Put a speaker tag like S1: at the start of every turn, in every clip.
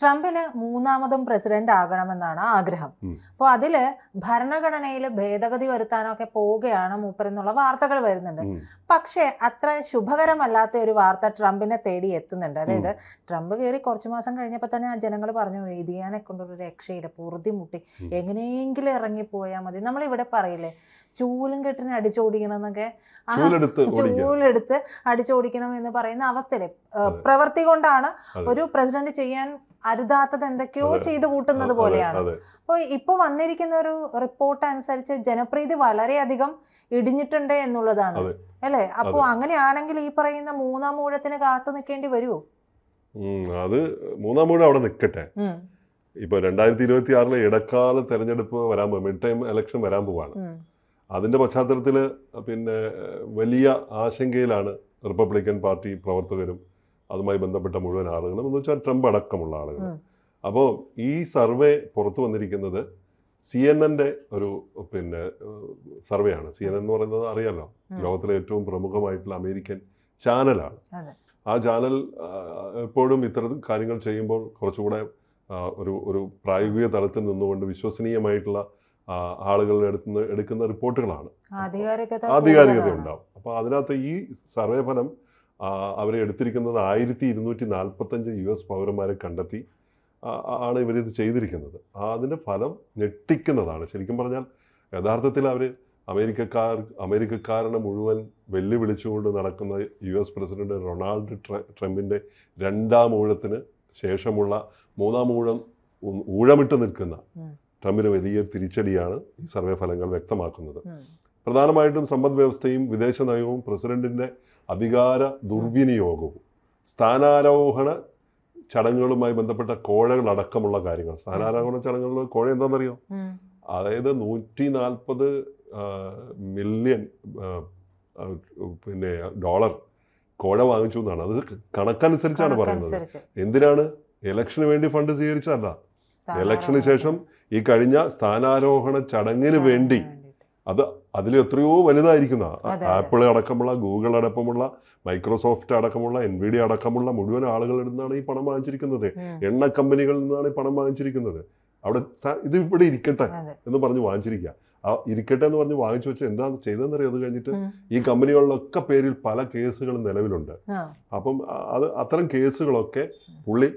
S1: ട്രംപിന് മൂന്നാമതും പ്രസിഡന്റ് ആകണമെന്നാണ് ആഗ്രഹം. അപ്പോൾ അതിൽ ഭരണഘടനയിൽ ഭേദഗതി വരുത്താനൊക്കെ പോവുകയാണ് മൂപ്പരെന്നുള്ള വാർത്തകൾ വരുന്നുണ്ട്. പക്ഷേ അത്ര ശുഭകരമല്ലാത്ത ഒരു വാർത്ത ട്രംപിനെ തേടി എത്തുന്നുണ്ട്. അതായത് ട്രംപ് കയറി കുറച്ചു മാസം കഴിഞ്ഞപ്പോൾ തന്നെ ആ ജനങ്ങൾ പറഞ്ഞു ഇതിയാനെ കൊണ്ടൊരു രക്ഷയില്ല പൊറുതി മുട്ടി. എങ്ങനെയെങ്കിലും ഇറങ്ങി പോയാൽ മതി. നമ്മളിവിടെ പറയില്ലേ ചൂലും കെട്ടിന് അടിച്ചോടിക്കണം എന്നൊക്കെ ആ
S2: ചൂലെടുത്ത് ഓടിക്കുക
S1: ചൂലെടുത്ത് അടിച്ചോടിക്കണം എന്ന് പറയുന്ന അവസ്ഥയിലെ പ്രവൃത്തി കൊണ്ടാണ് ഒരു പ്രസിഡന്റ് ചെയ്യാൻ അരുതാത്തത് എന്തൊക്കെയോ ചെയ്ത് കൂട്ടുന്നത് പോലെയാണ്. അപ്പോൾ ഇപ്പൊ വന്നിരിക്കുന്ന ഒരു റിപ്പോർട്ട് അനുസരിച്ച് ജനപ്രീതി വളരെയധികം ഇടിഞ്ഞിട്ടുണ്ട് എന്നുള്ളതാണ്. അല്ലേ? അപ്പോൾ അങ്ങനെയാണെങ്കിൽ ഈ പറയുന്ന മൂന്നാം മൂഴത്തിന് കാത്തു നിൽക്കേണ്ടി വരുമോ
S2: അത് മൂന്നാം മൂഴം അവിടെ നിൽക്കട്ടെ ഇപ്പൊ രണ്ടായിരത്തി ഇരുപത്തി ആറിലെ ഇടക്കാല തെരഞ്ഞെടുപ്പ് വരാൻ പോകും മിഡ് ടൈം ഇലക്ഷൻ വരാൻ പോവാണ്. അതിന്റെ പശ്ചാത്തലത്തിൽ പിന്നെ വലിയ ആശങ്കയിലാണ് റിപ്പബ്ലിക്കൻ പാർട്ടി പ്രവർത്തകരും അതുമായി ബന്ധപ്പെട്ട മുഴുവൻ ആളുകളും. എന്ന് വെച്ചാൽ ട്രംപ് അടക്കമുള്ള ആളുകൾ. അപ്പോൾ ഈ സർവേ പുറത്തു വന്നിരിക്കുന്നത് സി എൻ എന്റെ ഒരു പിന്നെ സർവേ ആണ് സി എൻ എന്ന് പറയുന്നത് അറിയാലോ? ലോകത്തിലെ ഏറ്റവും പ്രമുഖമായിട്ടുള്ള അമേരിക്കൻ ചാനലാണ്. ആ ചാനൽ എപ്പോഴും ഇത്തരം കാര്യങ്ങൾ ചെയ്യുമ്പോൾ കുറച്ചുകൂടെ ഒരു ഒരു പ്രായോഗിക തലത്തിൽ നിന്നുകൊണ്ട് വിശ്വസനീയമായിട്ടുള്ള ആളുകളുടെ അടുത്ത് നിന്ന് എടുക്കുന്ന റിപ്പോർട്ടുകളാണ്.
S1: ആധികാരികത
S2: ഉണ്ടാവും. അപ്പോൾ അതിനകത്ത് ഈ സർവേ ഫലം അവരെ എടുത്തിരിക്കുന്നത് ആയിരത്തി ഇരുന്നൂറ്റി നാൽപ്പത്തഞ്ച് യു എസ് പൗരന്മാരെ കണ്ടെത്തി. ആണ് ഇവരിത് ചെയ്തിരിക്കുന്നത്. അതിന്റെ ഫലം ഞെട്ടിക്കുന്നതാണ്. ശരിക്കും പറഞ്ഞാൽ യഥാർത്ഥത്തിൽ അവർ അമേരിക്കക്കാർ അമേരിക്കക്കാരനെ മുഴുവൻ വെല്ലുവിളിച്ചുകൊണ്ട് നടക്കുന്ന യു എസ് പ്രസിഡന്റ് റൊണാൾഡ് ട്രംപിന്റെ ട്രംപിന്റെ രണ്ടാം ഊഴത്തിന് ശേഷമുള്ള മൂന്നാം ഊഴം ഊഴമിട്ട് നിൽക്കുന്ന. ട്രംപിന് വലിയ തിരിച്ചടിയാണ് ഈ സർവേ ഫലങ്ങൾ വ്യക്തമാക്കുന്നത്. പ്രധാനമായിട്ടും സമ്പദ് വ്യവസ്ഥയും വിദേശ നയവും പ്രസിഡന്റിന്റെ അധികാര ദുർവിനിയോഗവും സ്ഥാനാരോഹണ ചടങ്ങുകളുമായി ബന്ധപ്പെട്ട കോഴകളടക്കമുള്ള കാര്യങ്ങൾ. സ്ഥാനാരോഹണ ചടങ്ങുകളിൽ കോഴ എന്താണെന്നറിയോ? അതായത് നൂറ്റി നാൽപ്പത് മില്യൺ പിന്നെ ഡോളർ കോഴ വാങ്ങിച്ചു എന്നാണ്. അത് കണക്കനുസരിച്ചാണ് പറയുന്നത്. എന്തിനാണ്? ഇലക്ഷന് വേണ്ടി ഫണ്ട് സ്വീകരിച്ചതല്ല. ഇലക്ഷന് ശേഷം ഈ കഴിഞ്ഞ സ്ഥാനാരോഹണ ചടങ്ങിന് വേണ്ടി. അത് അതിൽ എത്രയോ വലുതായിരിക്കുന്ന. ആപ്പിൾ അടക്കമുള്ള ഗൂഗിൾ അടക്കമുള്ള മൈക്രോസോഫ്റ്റ് അടക്കമുള്ള എൻവിഡി അടക്കമുള്ള മുഴുവൻ ആളുകളിൽ നിന്നാണ് ഈ പണം വാങ്ങിച്ചിരിക്കുന്നത്. എണ്ണ കമ്പനികളിൽ നിന്നാണ് ഈ പണം വാങ്ങിച്ചിരിക്കുന്നത്. അവിടെ ഇത് ഇവിടെ ഇരിക്കട്ടെ എന്ന് പറഞ്ഞ് വാങ്ങിച്ചിരിക്കുക. ആ ഇരിക്കട്ടെ എന്ന് പറഞ്ഞ് വാങ്ങിച്ചു വെച്ചാൽ എന്താ ചെയ്തതെന്നറിയോ അത് കഴിഞ്ഞിട്ട്? ഈ കമ്പനികളിലൊക്കെ പേരിൽ പല കേസുകളും നിലവിലുണ്ട്. അപ്പം അത് അത്തരം കേസുകളൊക്കെ പുള്ളി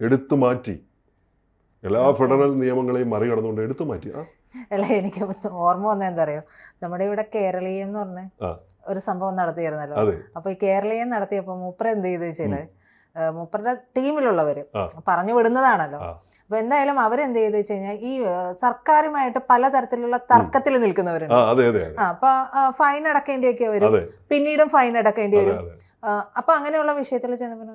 S2: എടുത്തു മാറ്റി. എല്ലാ ഫെഡറൽ നിയമങ്ങളെയും മറികടന്നുകൊണ്ട് എടുത്തു മാറ്റി. ആ
S1: അല്ല എനിക്ക് ഓർമ്മ വന്ന എന്താ അറിയോ? നമ്മുടെ ഇവിടെ കേരളീയം എന്ന് പറഞ്ഞ ഒരു സംഭവം നടത്തിയിരുന്നല്ലോ അപ്പൊ ഈ കേരളീയം നടത്തിയപ്പോ മൂപ്പർ എന്ത് ചെയ്തു വെച്ചാൽ മൂപ്പരുടെ ടീമിലുള്ളവര്. പറഞ്ഞു വിടുന്നതാണല്ലോ. അപ്പൊ എന്തായാലും അവരെന്ത് ചെയ്തു വെച്ച് കഴിഞ്ഞാൽ ഈ സർക്കാരുമായിട്ട് പലതരത്തിലുള്ള തർക്കത്തിൽ നിൽക്കുന്നവരുണ്ട്. അപ്പൊ ഫൈൻ അടക്കേണ്ടിയൊക്കെ വരും. പിന്നീടും ഫൈൻ അടക്കേണ്ടി വരും. അപ്പൊ അങ്ങനെയുള്ള വിഷയത്തിൽ ചെന്നപ്പോ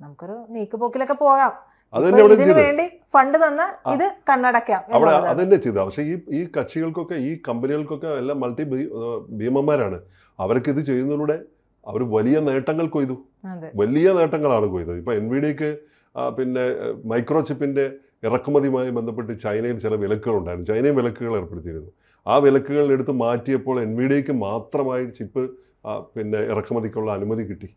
S1: നമുക്കൊരു നീക്കുപോക്കിലൊക്കെ പോകാം.
S2: അത്
S1: ഇപ്പൊ
S2: തന്നെ അവിടെ
S1: ഇതിനു
S2: ചെയ്തത്.
S1: വേണ്ടി ഫണ്ട് തന്ന ഇത് കണ്ണടക്കാം
S2: അവിടെ അതന്നെ ചെയ്ത. പക്ഷെ ഈ ഈ കക്ഷികൾക്കൊക്കെ ഈ കമ്പനികൾക്കൊക്കെ എല്ലാം മൾട്ടി ഭീമന്മാരാണ്. അവർക്ക് ഇത് ചെയ്യുന്നതിലൂടെ അവർ വലിയ നേട്ടങ്ങൾ കൊയ്തു. വലിയ നേട്ടങ്ങളാണ് കൊയ്തത്. ഇപ്പൊ എൻ വി ഡിക്ക് പിന്നെ മൈക്രോചിപ്പിന്റെ ഇറക്കുമതിയുമായി ബന്ധപ്പെട്ട് ചൈനയിൽ ചില വിലക്കുകൾ ഉണ്ടായിരുന്നു. ചൈനയും വിലക്കുകൾ ഏർപ്പെടുത്തിയിരുന്നു. ആ വിലക്കുകൾ എടുത്ത് മാറ്റിയപ്പോൾ എൻ വി ഡിക്ക് മാത്രമായി ചിപ്പ് പിന്നെ ഇറക്കുമതിക്കുള്ള അനുമതി കിട്ടി.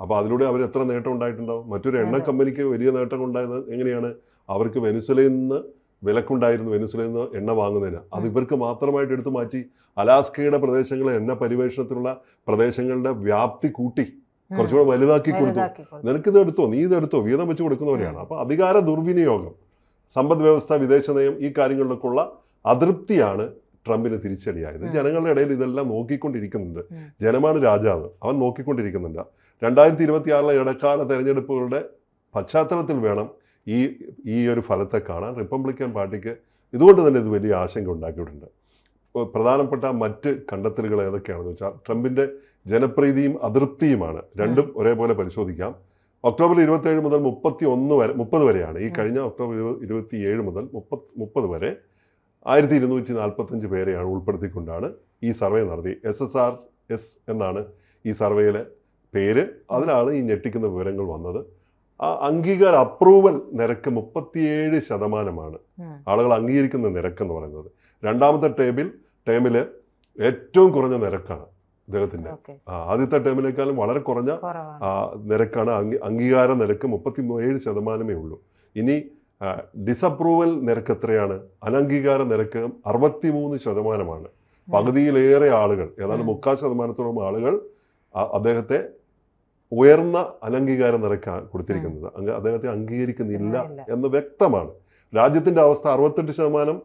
S2: അപ്പോൾ അതിലൂടെ അവർ എത്ര നേട്ടം ഉണ്ടായിട്ടുണ്ടാവും? മറ്റൊരു എണ്ണ കമ്പനിക്ക് വലിയ നേട്ടം ഉണ്ടായത് എങ്ങനെയാണ്? അവർക്ക് വെനുസലയിൽ നിന്ന് വിലക്കുണ്ടായിരുന്നു വെനുസലയിൽ നിന്ന് എണ്ണ വാങ്ങുന്നതിന്. അത് ഇവർക്ക് മാത്രമായിട്ട് എടുത്തു മാറ്റി അലാസ്കയുടെ പ്രദേശങ്ങളെ എണ്ണ പരിവേഷണത്തിലുള്ള പ്രദേശങ്ങളുടെ വ്യാപ്തി കൂട്ടി. കുറച്ചുകൂടെ വലുതാക്കി കൊടുത്തു.
S1: നിനക്ക് ഇത്
S2: നിനക്കിത് എടുത്തോ? നീ ഇത് എടുത്തോ? വീതം വെച്ച് കൊടുക്കുന്നവരെയാണ് അപ്പോൾ അധികാര ദുർവിനിയോഗം സമ്പദ് വ്യവസ്ഥ വിദേശ നയം ഈ കാര്യങ്ങളിലൊക്കെയുള്ള അതൃപ്തിയാണ് ട്രംപിന് തിരിച്ചടിയായത്. ജനങ്ങളുടെ ഇടയിൽ ഇതെല്ലാം നോക്കിക്കൊണ്ടിരിക്കുന്നുണ്ട്. ജനമാണ് രാജാവ്. അവൻ നോക്കിക്കൊണ്ടിരിക്കുന്നുണ്ട്. രണ്ടായിരത്തി ഇരുപത്തി ആറിലെ ഇടക്കാല തെരഞ്ഞെടുപ്പുകളുടെ പശ്ചാത്തലത്തിൽ വേണം ഈ ഈ ഒരു ഫലത്തെ കാണാൻ റിപ്പബ്ലിക്കൻ പാർട്ടിക്ക്. ഇതുകൊണ്ട് തന്നെ ഇത് വലിയ ആശങ്ക ഉണ്ടാക്കിയിട്ടുണ്ട്. പ്രധാനപ്പെട്ട മറ്റ് കണ്ടെത്തലുകൾ ഏതൊക്കെയാണെന്ന് വെച്ചാൽ ട്രംപിന്റെ ജനപ്രീതിയും അതൃപ്തിയുമാണ്. രണ്ടും ഒരേപോലെ പരിശോധിക്കാം. ഒക്ടോബർ ഇരുപത്തേഴ് മുതൽ മുപ്പത്തി ഒന്ന് വരെ മുപ്പത് വരെയാണ്. ഈ കഴിഞ്ഞ ഒക്ടോബർ ഇരുപത് ഇരുപത്തി ഏഴ് മുതൽ മുപ്പത് മുപ്പത് വരെ ആയിരത്തി ഇരുന്നൂറ്റി നാൽപ്പത്തഞ്ച് പേരെയാണ് ഉൾപ്പെടുത്തിക്കൊണ്ടാണ് ഈ സർവേ നടത്തി. എസ് എസ് ആർ എസ് എന്നാണ് ഈ സർവേയിലെ പേര് അതിലാണ് ഈ ഞെട്ടിക്കുന്ന വിവരങ്ങൾ വന്നത്. ആ അംഗീകാര അപ്രൂവൽ നിരക്ക് മുപ്പത്തിയേഴ് ശതമാനമാണ്. ആളുകൾ അംഗീകരിക്കുന്ന നിരക്ക് എന്ന് പറയുന്നത്. രണ്ടാമത്തെ ടേബിൾ ടേമിൽ ഏറ്റവും കുറഞ്ഞ നിരക്കാണ്
S1: അദ്ദേഹത്തിന്റെ
S2: ആദ്യത്തെ ടേമിനേക്കാളും വളരെ കുറഞ്ഞ നിരക്കാണ് അംഗീകാര നിരക്ക് മുപ്പത്തി ഏഴ് ശതമാനമേ ഉള്ളൂ. ഇനി ഡിസപ്രൂവൽ നിരക്ക് എത്രയാണ്? അനംഗീകാര നിരക്ക് അറുപത്തിമൂന്ന് ശതമാനമാണ്. പകുതിയിലേറെ ആളുകൾ ഏതാണ്ട്. മുക്കാൽ ശതമാനത്തോളം ആളുകൾ അദ്ദേഹത്തെ ഉയർന്ന അനംഗീകാര നിരക്കാണ് കൊടുത്തിരിക്കുന്നത്. അങ്ങ് അദ്ദേഹത്തെ അംഗീകരിക്കുന്നില്ല എന്ന് വ്യക്തമാണ്. രാജ്യത്തിന്റെ അവസ്ഥ അറുപത്തെട്ട് ശതമാനം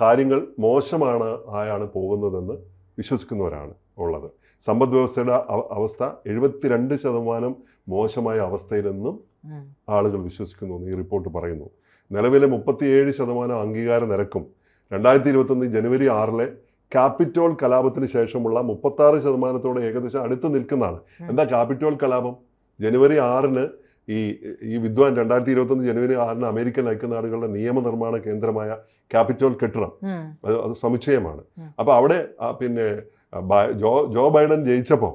S2: കാര്യങ്ങൾ മോശമാണ് ആയാണ് പോകുന്നതെന്ന് വിശ്വസിക്കുന്നവരാണ് ഉള്ളത്. സമ്പദ് വ്യവസ്ഥയുടെ അവസ്ഥ എഴുപത്തിരണ്ട് ശതമാനം മോശമായ അവസ്ഥയിലെന്നും. ആളുകൾ വിശ്വസിക്കുന്നു ഈ റിപ്പോർട്ട് പറയുന്നു. നിലവിലെ മുപ്പത്തിയേഴ് ശതമാനം അംഗീകാര നിരക്കും രണ്ടായിരത്തി ഇരുപത്തൊന്ന് ജനുവരി ആറിലെ ക്യാപിറ്റോൾ കലാപത്തിന് ശേഷമുള്ള മുപ്പത്തി ആറ് ശതമാനത്തോട് ഏകദേശം അടുത്ത് നിൽക്കുന്നതാണ്. എന്താ ക്യാപിറ്റോൾ കലാപം? ജനുവരി ആറിന് ഈ ഈ വിദ്വാൻ രണ്ടായിരത്തി ഇരുപത്തൊന്ന് ജനുവരി ആറിന് അമേരിക്കൻ ഐക്യനാടുകളുടെ നിയമനിർമ്മാണ കേന്ദ്രമായ ക്യാപിറ്റോൾ കെട്ടിടം. അത് അത് സമുച്ചയമാണ്. അപ്പൊ അവിടെ പിന്നെ ജോ ജോ ബൈഡൻ ജയിച്ചപ്പോൾ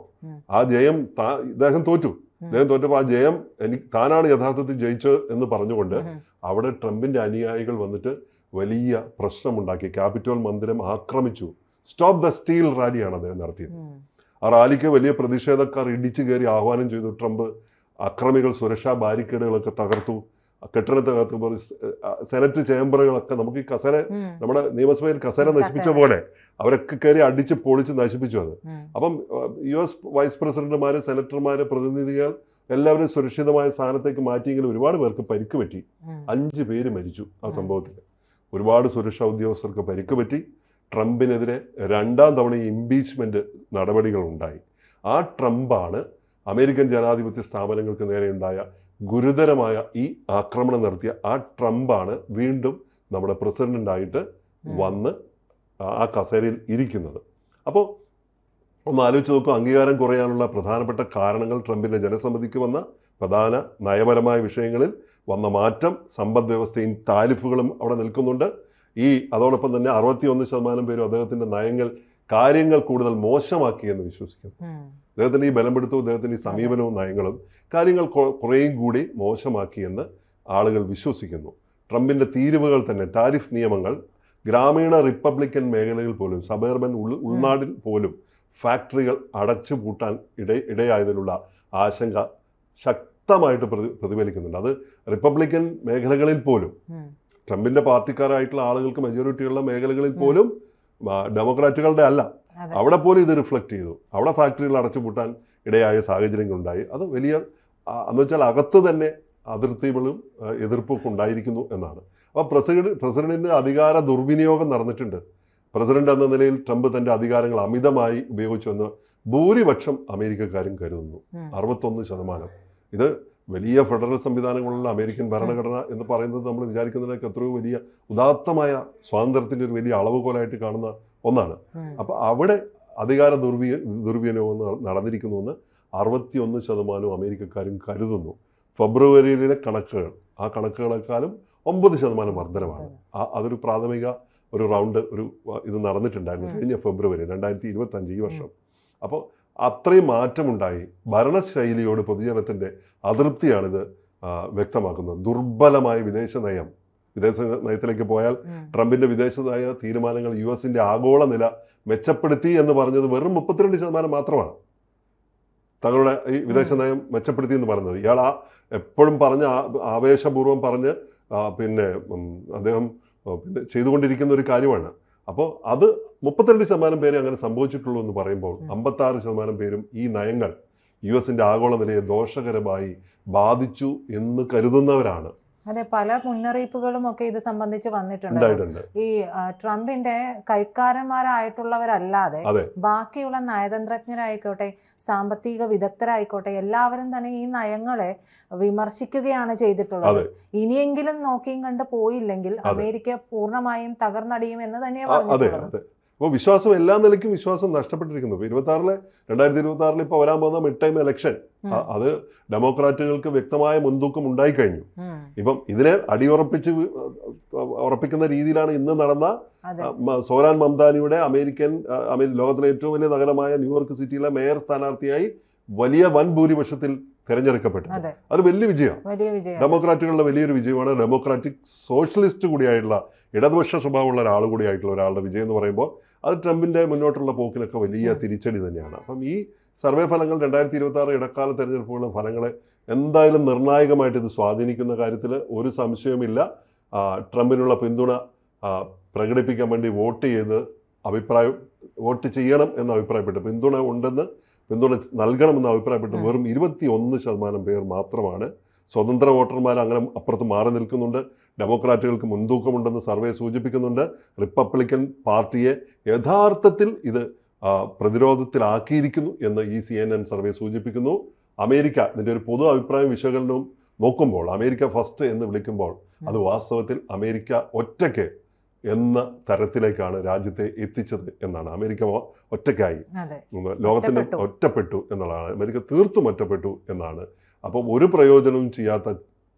S2: ആ ജയം താ ഇദ്ദേഹം തോറ്റു. അദ്ദേഹം തോറ്റപ്പോൾ ആ ജയം എനിക്ക് താനാണ് യഥാർത്ഥത്തിൽ ജയിച്ചത് എന്ന് പറഞ്ഞുകൊണ്ട് അവിടെ ട്രംപിന്റെ അനുയായികൾ വന്നിട്ട് വലിയ പ്രശ്നമുണ്ടാക്കി. ക്യാപിറ്റോൾ മന്ദിരം ആക്രമിച്ചു. സ്റ്റോപ്പ് ദ സ്റ്റീൽ റാലിയാണ് അദ്ദേഹം നടത്തിയത്. ആ റാലിക്ക് വലിയ പ്രതിഷേധക്കാർ ഇടിച്ചു കയറി ആഹ്വാനം ചെയ്തു. ട്രംപ് അക്രമികൾ സുരക്ഷാ ബാരിക്കേഡുകളൊക്കെ തകർത്തു. കെട്ടിടം തകർത്തപ്പോൾ സെനറ്റ് ചേംബറുകളൊക്കെ നമുക്ക് ഈ കസര നമ്മുടെ നിയമസഭയിൽ കസര നശിപ്പിച്ച പോലെ അവരൊക്കെ കയറി അടിച്ച് പൊളിച്ച് നശിപ്പിച്ചു അത്. അപ്പം യു എസ് വൈസ് പ്രസിഡന്റുമാര് സെനറ്റർമാര് പ്രതിനിധികൾ എല്ലാവരും സുരക്ഷിതമായ സ്ഥാനത്തേക്ക് മാറ്റിയെങ്കിലും ഒരുപാട് പേർക്ക് പരിക്ക് പറ്റി. അഞ്ച് പേര് മരിച്ചു ആ സംഭവത്തിൽ. ഒരുപാട് സുരക്ഷാ ഉദ്യോഗസ്ഥർക്ക് പരിക്ക് പറ്റി. ട്രംപിനെതിരെ രണ്ടാം തവണ ഇംപീച്ച്മെന്റ് നടപടികൾ ഉണ്ടായി ആ ട്രംപാണ് അമേരിക്കൻ ജനാധിപത്യ സ്ഥാപനങ്ങൾക്ക് നേരെയുണ്ടായ ഗുരുതരമായ ഈ ആക്രമണം നടത്തിയ ആ ട്രംപാണ് വീണ്ടും നമ്മുടെ പ്രസിഡന്റായിട്ട് വന്ന് ആ- കസേരയിൽ ഇരിക്കുന്നത്. അപ്പോൾ ഒന്ന് ആലോചിച്ച് നോക്കുക അംഗീകാരം കുറയാനുള്ള പ്രധാനപ്പെട്ട കാരണങ്ങൾ ട്രംപിന്റെ ജനസമ്മതിക്ക് വന്ന പ്രധാന നയപരമായ വിഷയങ്ങളിൽ വന്ന മാറ്റം സമ്പദ് വ്യവസ്ഥയും താലിഫുകളും അവിടെ നിൽക്കുന്നുണ്ട്. ഈ അതോടൊപ്പം തന്നെ അറുപത്തിയൊന്ന് ശതമാനം പേരും അദ്ദേഹത്തിന്റെ നയങ്ങൾ കാര്യങ്ങൾ കൂടുതൽ മോശമാക്കി എന്ന് വിശ്വസിക്കുന്നു. അദ്ദേഹത്തിന്റെ ഈ ബലപ്പെടുത്തവും അദ്ദേഹത്തിന്റെ ഈ സമീപനവും നയങ്ങളും കാര്യങ്ങൾ കുറേയും കൂടി മോശമാക്കി എന്ന് ആളുകൾ വിശ്വസിക്കുന്നു. ട്രംപിന്റെ തീരുവകൾ തന്നെ ടാരിഫ് നിയമങ്ങൾ ഗ്രാമീണ റിപ്പബ്ലിക്കൻ മേഖലയിൽ പോലും സബർബൻ ഉൾ ഉൾനാടിൽ പോലും ഫാക്ടറികൾ അടച്ചു പൂട്ടാൻ ഇട ഇടയായതിലുള്ള ആശങ്ക ശക്തമായിട്ട് പ്രതി പ്രതിഫലിക്കുന്നുണ്ട്. അത് റിപ്പബ്ലിക്കൻ മേഖലകളിൽ പോലും. ട്രംപിന്റെ പാർട്ടിക്കാരായിട്ടുള്ള ആളുകൾക്ക് മെജോറിറ്റിയുള്ള മേഖലകളിൽ പോലും ഡെമോക്രാറ്റുകളുടെ അല്ല. അവിടെ പോലും ഇത് റിഫ്ലക്ട് ചെയ്തു. അവിടെ ഫാക്ടറികൾ അടച്ചുപൂട്ടാൻ ഇടയായ സാഹചര്യങ്ങളുണ്ടായി. അത് വലിയ എന്ന് വെച്ചാൽ അകത്ത് തന്നെ അതിർത്തികളും എതിർപ്പും എതിർപ്പൊക്കെ ഉണ്ടായിരിക്കുന്നു എന്നാണ്. അപ്പോൾ പ്രസിഡന്റ് പ്രസിഡന്റിന് അധികാര ദുർവിനിയോഗം നടന്നിട്ടുണ്ട്. പ്രസിഡന്റ് എന്ന നിലയിൽ ട്രംപ് തന്റെ അധികാരങ്ങൾ അമിതമായി ഉപയോഗിച്ചുവെന്ന് ഭൂരിപക്ഷം അമേരിക്കക്കാരും കരുതുന്നു. അറുപത്തൊന്ന് ശതമാനം. ഇത് വലിയ ഫെഡറൽ സംവിധാനങ്ങളുള്ള അമേരിക്കൻ ഭരണഘടന എന്ന് പറയുന്നത് നമ്മൾ വിചാരിക്കുന്നതിനൊക്കെ എത്രയോ വലിയ ഉദാത്തമായ സ്വാതന്ത്ര്യത്തിന്റെ ഒരു വലിയ അളവുകോലായിട്ട് കാണുന്ന ഒന്നാണ്.
S1: അപ്പോൾ
S2: അപ്പൊ അവിടെ അധികാര ദുർവിയ ദുർവിനിയോഗം നടന്നിരിക്കുന്നുവെന്ന് അറുപത്തിയൊന്ന് ശതമാനം അമേരിക്കക്കാരും കരുതുന്നു. ഫെബ്രുവരിയിലെ കണക്കുകൾ ആ കണക്കുകളെക്കാളും ഒമ്പത് ശതമാനം വർധനമാണ് ആ അതൊരു പ്രാഥമിക ഒരു റൗണ്ട് ഒരു ഇത് നടന്നിട്ടുണ്ടായിരുന്നു. കഴിഞ്ഞ ഫെബ്രുവരി രണ്ടായിരത്തി ഇരുപത്തി അഞ്ച് ഈ വർഷം. അപ്പോൾ അത്രയും മാറ്റമുണ്ടായി. ഭരണശൈലിയോട് പൊതുജനത്തിന്റെ അതൃപ്തിയാണിത് വ്യക്തമാക്കുന്നത്. ദുർബലമായ വിദേശ നയം. വിദേശ നയത്തിലേക്ക് പോയാൽ ട്രംപിന്റെ വിദേശ നയ തീരുമാനങ്ങൾ യു എസിന്റെ ആഗോള നില മെച്ചപ്പെടുത്തി എന്ന് പറഞ്ഞത് വെറും മുപ്പത്തിരണ്ട് ശതമാനം മാത്രമാണ്. തങ്ങളുടെ ഈ വിദേശ നയം മെച്ചപ്പെടുത്തി എന്ന് പറഞ്ഞത്. ഇയാൾ ആ എപ്പോഴും പറഞ്ഞ ആവേശപൂർവം പറഞ്ഞ് പിന്നെ അദ്ദേഹം പിന്നെ ചെയ്തുകൊണ്ടിരിക്കുന്ന ഒരു കാര്യമാണ്. അപ്പോൾ അത് മുപ്പത്തിരണ്ട് ശതമാനം പേരെ അങ്ങനെ സംഭവിച്ചിട്ടുള്ളൂ എന്ന് പറയുമ്പോൾ
S1: ഉം.
S2: അമ്പത്തി ആറ് ശതമാനം പേരും ഈ നയങ്ങൾ യു എസിന്റെ ആഗോള നിലയെ ദോഷകരമായി ബാധിച്ചു എന്ന് കരുതുന്നവരാണ്
S1: അതെ പല മുന്നറിയിപ്പുകളും ഒക്കെ ഇത് സംബന്ധിച്ച് വന്നിട്ടുണ്ട്. ഈ ട്രംപിന്റെ കൈക്കാരന്മാരായിട്ടുള്ളവരല്ലാതെ. ബാക്കിയുള്ള നയതന്ത്രജ്ഞരായിക്കോട്ടെ സാമ്പത്തിക വിദഗ്ധരായിക്കോട്ടെ എല്ലാവരും തന്നെ ഈ നയങ്ങളെ വിമർശിക്കുകയാണ് ചെയ്തിട്ടുള്ളത്. ഇനിയെങ്കിലും നോക്കിയും കണ്ട് പോയില്ലെങ്കിൽ അമേരിക്ക പൂർണമായും തകർന്നടിയും എന്ന് തന്നെയാണ് പറഞ്ഞിട്ടുള്ളത്.
S2: അപ്പോൾ വിശ്വാസം എല്ലാ നിലയ്ക്കും വിശ്വാസം നഷ്ടപ്പെട്ടിരിക്കുന്നു. ഇപ്പോൾ ഇരുപത്തി ആറിലെ രണ്ടായിരത്തി ഇരുപത്തി ആറിൽ ഇപ്പോൾ വരാൻ പോകുന്ന മിഡ് ടൈം ഇലക്ഷൻ അത് ഡെമോക്രാറ്റുകൾക്ക് വ്യക്തമായ മുൻതൂക്കം ഉണ്ടായി
S1: കഴിഞ്ഞു.
S2: ഇപ്പം ഇതിനെ അടിയുറപ്പിച്ച് ഉറപ്പിക്കുന്ന രീതിയിലാണ് ഇന്ന് നടന്ന സോരാൻ മംദാനിയുടെ അമേരിക്കൻ ലോകത്തിലെ ഏറ്റവും വലിയ നഗരമായ ന്യൂയോർക്ക് സിറ്റിയിലെ മേയർ സ്ഥാനാർത്ഥിയായി വലിയ വൻ ഭൂരിപക്ഷത്തിൽ തെരഞ്ഞെടുക്കപ്പെട്ടു
S1: അത്.
S2: വലിയ വിജയമാണ്. ഡെമോക്രാറ്റുകളുടെ വലിയൊരു വിജയമാണ്. ഡെമോക്രാറ്റിക് സോഷ്യലിസ്റ്റ് കൂടിയായിട്ടുള്ള ഇടതുപക്ഷ സ്വഭാവമുള്ള ഒരാൾ കൂടിയായിട്ടുള്ള ഒരാളുടെ വിജയം എന്ന് പറയുമ്പോൾ അത് ട്രംപിന്റെ മുന്നോട്ടുള്ള പോക്കിനൊക്കെ വലിയ. തിരിച്ചടി തന്നെയാണ് അപ്പം ഈ സർവേ ഫലങ്ങൾ രണ്ടായിരത്തി ഇരുപത്തി ആറ് ഇടക്കാല തെരഞ്ഞെടുപ്പുകളുടെ ഫലങ്ങളെ എന്തായാലും നിർണായകമായിട്ട് ഇത് സ്വാധീനിക്കുന്ന കാര്യത്തിൽ ഒരു സംശയവുമില്ല ട്രംപിനുള്ള പിന്തുണ പ്രകടിപ്പിക്കാൻ വേണ്ടി വോട്ട് ചെയ്ത് അഭിപ്രായം വോട്ട് ചെയ്യണം എന്ന് അഭിപ്രായപ്പെട്ടു പിന്തുണ ഉണ്ടെന്ന് പിന്തുണ നൽകണമെന്ന് അഭിപ്രായപ്പെട്ടു. വെറും ഇരുപത്തി ഒന്ന് ശതമാനം പേർ മാത്രമാണ് സ്വതന്ത്ര വോട്ടർമാർ അങ്ങനെ അപ്പുറത്ത് മാറി നിൽക്കുന്നുണ്ട്. ഡെമോക്രാറ്റുകൾക്ക് മുൻതൂക്കമുണ്ടെന്ന് സർവേ സൂചിപ്പിക്കുന്നുണ്ട്. റിപ്പബ്ലിക്കൻ പാർട്ടിയെ യഥാർത്ഥത്തിൽ ഇത് പ്രതിരോധത്തിലാക്കിയിരിക്കുന്നു എന്ന് ഈ സി എൻ എൻ സർവേ സൂചിപ്പിക്കുന്നു. അമേരിക്ക ഇതിന്റെ ഒരു പൊതു അഭിപ്രായ വിശകലനവും നോക്കുമ്പോൾ അമേരിക്ക ഫസ്റ്റ് എന്ന് വിളിക്കുമ്പോൾ അത് വാസ്തവത്തിൽ അമേരിക്ക ഒറ്റയ്ക്ക് എന്ന തരത്തിലേക്കാണ് രാജ്യത്തെ എത്തിച്ചത് എന്നാണ്. അമേരിക്ക ഒറ്റയ്ക്കായി. ലോകത്തിന്.
S1: ഒറ്റപ്പെട്ടു
S2: എന്നുള്ളതാണ്. അമേരിക്ക തീർത്തും ഒറ്റപ്പെട്ടു എന്നാണ് അപ്പം ഒരു പ്രയോജനവും ചെയ്യാത്ത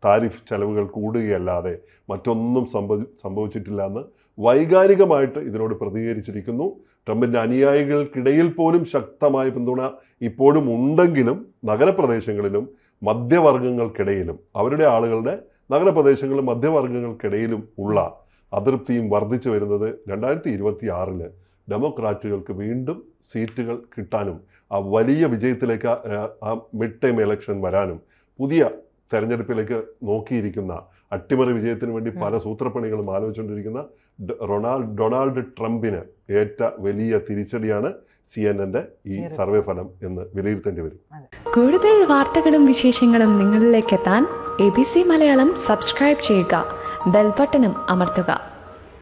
S2: താരിഫ് ചെലവുകൾ കൂടുകയല്ലാതെ മറ്റൊന്നും സംഭവി സംഭവിച്ചിട്ടില്ല എന്ന് വൈകാരികമായിട്ട് ഇതിനോട് പ്രതികരിച്ചിരിക്കുന്നു. ട്രംപിന്റെ അനുയായികൾക്കിടയിൽ പോലും ശക്തമായ പിന്തുണ ഇപ്പോഴും ഉണ്ടെങ്കിലും നഗരപ്രദേശങ്ങളിലും മധ്യവർഗങ്ങൾക്കിടയിലും അവരുടെ ആളുകളുടെ നഗരപ്രദേശങ്ങളിലും മധ്യവർഗങ്ങൾക്കിടയിലും ഉള്ള അതൃപ്തിയും വർദ്ധിച്ചു വരുന്നത് രണ്ടായിരത്തി ഇരുപത്തി ആറിൽ ഡെമോക്രാറ്റുകൾക്ക് വീണ്ടും സീറ്റുകൾ കിട്ടാനും ആ വലിയ വിജയത്തിലേക്ക് ആ- മിഡ് ടൈം ഇലക്ഷൻ വരാനും പുതിയ തെരഞ്ഞെടുപ്പിലേക്ക് നോക്കിയിരിക്കുന്ന അട്ടിമറി വിജയത്തിന് വേണ്ടി പല സൂത്രപ്പണികളും ആലോചിച്ചുകൊണ്ടിരിക്കുന്ന റൊണാൾഡ് ഡൊണാൾഡ് ട്രംപിന് ഏറ്റ വലിയ തിരിച്ചടിയാണ് സി എൻ എന്റെ ഈ
S1: ഈ
S2: സർവേ ഫലം എന്ന് വിലയിരുത്തേണ്ടി വരും.
S3: കൂടുതൽ വാർത്തകളും വിശേഷങ്ങളും നിങ്ങളിലേക്ക് എത്താൻ A B C Malayalam subscribe ചെയ്യുക ബെൽബട്ടനും അമർത്തുക.